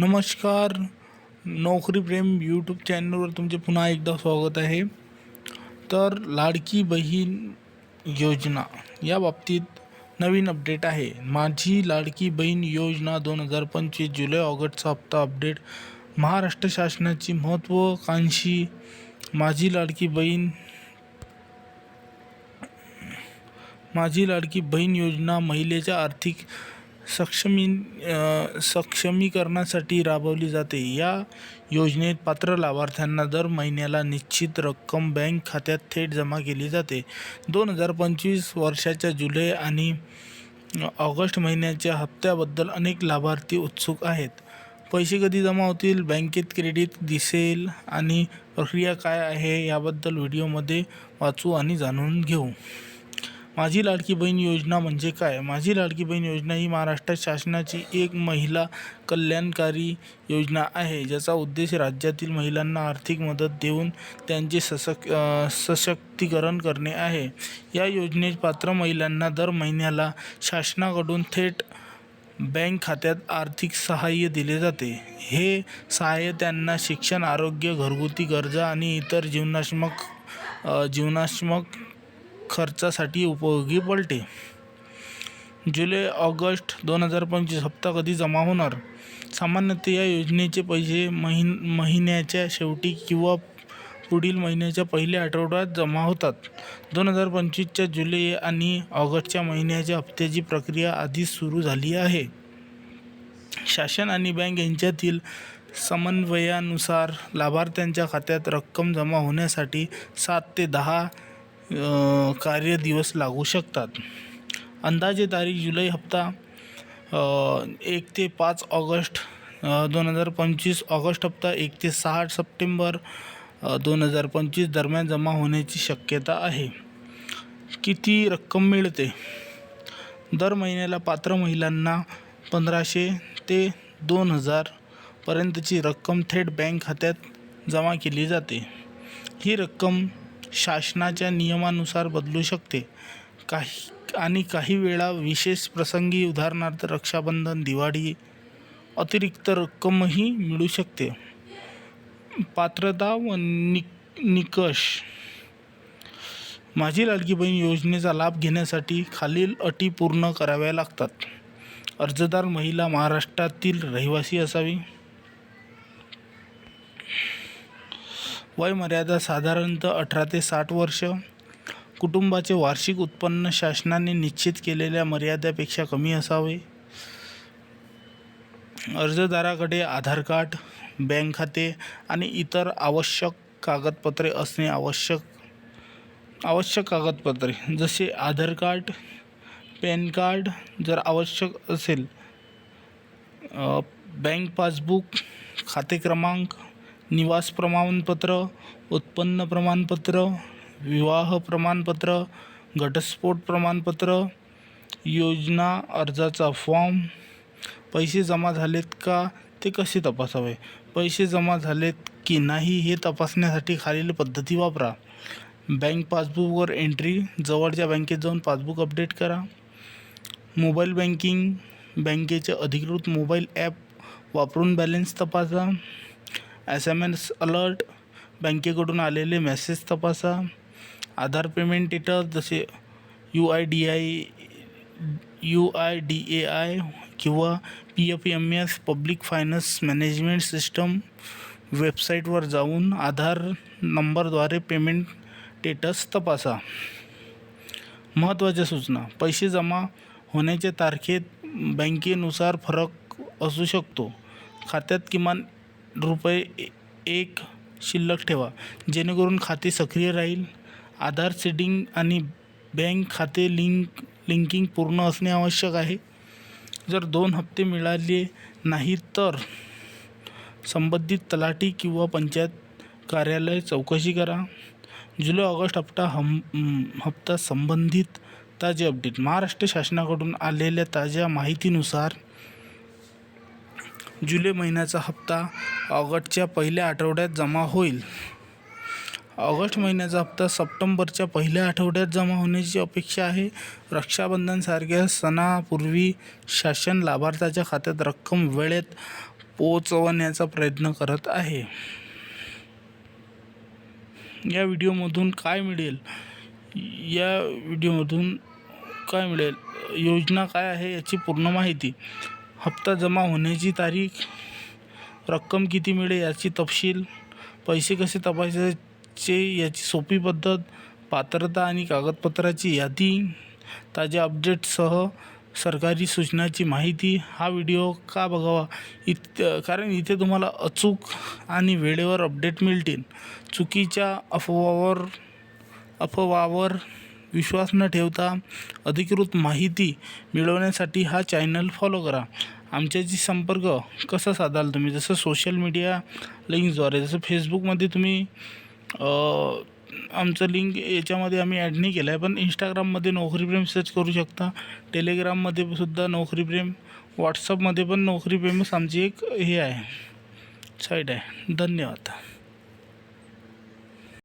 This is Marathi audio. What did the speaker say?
नमस्कार नोकरी प्रेम यूट्यूब चॅनलवर तुमचे पुन्हा एकदा स्वागत आहे. तर लाडकी बहीण योजना या बाबतीत नवीन अपडेट आहे. माझी लाडकी बहीण योजना दोन हजार पंचवीस जुलै ऑगस्टचा हप्ता अपडेट महाराष्ट्र शासनाची महत्त्वाकांक्षी माझी लाडकी बहीण माझी लाडकी बहीण योजना महिलेच्या आर्थिक सक्षमी सक्षमीकरणासाठी राबवली जाते. या योजनेत पात्र लाभार्थ्यांना दर महिन्याला निश्चित रक्कम बँक खात्यात थेट जमा केली जाते. दोन हजार पंचवीस वर्षाच्या जुलै आणि ऑगस्ट महिन्याच्या हप्त्याबद्दल अनेक लाभार्थी उत्सुक आहेत. पैसे कधी जमा होतील बँकेत क्रेडिट दिसेल आणि प्रक्रिया काय आहे याबद्दल व्हिडिओमध्ये वाचू आणि जाणून घेऊ. माझी लाडकी बहीण योजना म्हणजे काय? माझी लाडकी बहीण योजना ही महाराष्ट्र शासनाची एक महिला कल्याणकारी योजना आहे ज्याचा उद्देश राज्यातील महिलांना आर्थिक मदत देऊन त्यांचे सशक सशक्तीकरण करणे आहे. या योजनेत पात्र महिलांना दर महिन्याला शासनाकडून थेट बँक खात्यात आर्थिक सहाय्य दिले जाते. हे सहाय्य त्यांना शिक्षण आरोग्य घरगुती गरजा आणि इतर जीवनात्मक जीवनात्मक खर्चासाठी उपयोगी पडते. जुलै ऑगस्ट दोन हजार पंचवीस हप्ता कधी जमा होणार? सामान्यतः या योजनेचे पैसे महिन महिन्याच्या शेवटी किंवा पुढील महिन्याच्या पहिल्या आठवड्यात जमा होतात. दोन हजार पंचवीसच्या जुलै आणि ऑगस्टच्या महिन्याच्या हप्त्याची प्रक्रिया आधीच सुरू झाली आहे. शासन आणि बँक यांच्यातील समन्वयानुसार लाभार्थ्यांच्या खात्यात रक्कम जमा होण्यासाठी सात ते दहा कार्य दिवस लागू शकतात. अंदाजे तारीख जुलै हप्ता एक ते पाच ऑगस्ट दोन हजार पंचवीस ऑगस्ट हप्ता एक ते सहा सप्टेंबर दोन हजार पंचवीस दरम्यान जमा होण्याची शक्यता आहे. किती रक्कम मिळते? दर महिन्याला पात्र महिलांना पंधराशे ते दोन हजारपर्यंतची रक्कम थेट बँक खात्यात जमा केली जाते. ही रक्कम शासनाच्या नियमानुसार बदलू शकते. काही आणि काही वेळा विशेष प्रसंगी उदाहरणार्थ रक्षाबंधन दिवाळी अतिरिक्त रक्कमही मिळू शकते. पात्रता व नि निकष. माझी लाडकी बहीण योजनेचा लाभ घेण्यासाठी खालील अटी पूर्ण कराव्या लागतात. अर्जदार महिला महाराष्ट्रातील रहिवासी असावी. वयमर्यादा साधारणतः अठरा ते साठ वर्ष. कुटुंबाचे वार्षिक उत्पन्न शासनाने निश्चित केलेल्या मर्यादेपेक्षा कमी असावे. अर्जदाराकडे आधार कार्ड बँक खाते आणि इतर आवश्यक कागदपत्रे असणे आवश्यक आवश्यक कागदपत्रे जसे आधार कार्ड पॅन कार्ड जर आवश्यक असेल बँक पासबुक खाते क्रमांक निवास प्रमाणपत्र उत्पन्न प्रमाणपत्र विवाह प्रमाणपत्र घटस्फोट प्रमाणपत्र योजना अर्जाचा फॉर्म पैसे जमा झालेत का ते कसे तपासावे? पैसे जमा झालेत की नाही हे तपासण्यासाठी खालील पद्धती वापरा. बँक पासबुकवर एंट्री जवळच्या बँकेत जाऊन पासबुक अपडेट करा. मोबाईल बँकिंग बँकेचे अधिकृत मोबाईल ॲप वापरून बॅलन्स तपासा. एस एम एस अलर्ट बँकेकडून आलेले मेसेज तपासा. आधार पेमेंट डिटेल जसे U I D U I D A I I किंवा P F M S public finance management system वेबसाईटवर जाऊन आधार नंबरद्वारे पेमेंट स्टेटस तपासा. महत्त्वाच्या सूचना. पैसे जमा होण्याच्या तारखेत बँकेनुसार फरक असू शकतो. खात्यात किमान रुपये ए- एक शिल्लक ठेवा. जेणेकरून खाते सक्रिय राहील. आधार सेटिंग आणि बँक खाते लिंक लिंकिंग पूर्ण असणे आवश्यक आहे. जर दोन हप्ते मिळाले नाही तर संबंधित तलाठी किंवा पंचायत कार्यालय चौकशी करा. जुलै ऑगस्ट हप्ता हम हप्ता संबंधित ताजे अपडेट. महाराष्ट्र शासनाकडून आलेल्या ताज्या माहितीनुसार जुलै महिन्याचा हप्ता ऑगस्टच्या पहिल्या आठवड्यात जमा होईल. ऑगस्ट महिन्याचा हप्ता सप्टेंबरच्या पहिल्या आठवड्यात जमा होण्याची अपेक्षा आहे. रक्षाबंधनसारख्या सणापूर्वी शासन लाभार्थ्याच्या खात्यात रक्कम वेळेत पोहोचवण्याचा प्रयत्न करत आहे. या व्हिडिओमधून काय मिळेल? या व्हिडिओमधून काय मिळेल? योजना काय आहे याची पूर्ण माहिती हप्ता जमा होण्याची तारीख रक्कम किती मिळेल याची तपशील पैसे कसे तपासायचे याची सोपी पद्धत पात्रता आणि कागदपत्राची यादी ताज्या अपडेटसह सरकारी सूचनाची माहिती. हा व्हिडिओ का बघावा? इत कारण इथे तुम्हाला अचूक आणि वेळेवर अपडेट मिळतील. चुकीच्या अफवावर अफवावर विश्वास न ठेवता अधिकृत माहिती मिळवण्यासाठी हा चॅनल फॉलो करा. आमच्याशी संपर्क कसा साधाल तुम्ही? जसं सोशल मीडिया लिंक्सद्वारे जसं फेसबुकमध्ये तुम्ही आमचं लिंक याच्यामध्ये आम्ही ॲड नाही केलं आहे पण इंस्टाग्राममध्ये नोकरी प्रेम सर्च करू शकता. टेलिग्राममध्ये सुद्धा नोकरी प्रेम व्हॉट्सअपमध्ये पण नोकरी प्रेमच आमची एक हे आहे साईट आहे. धन्यवाद.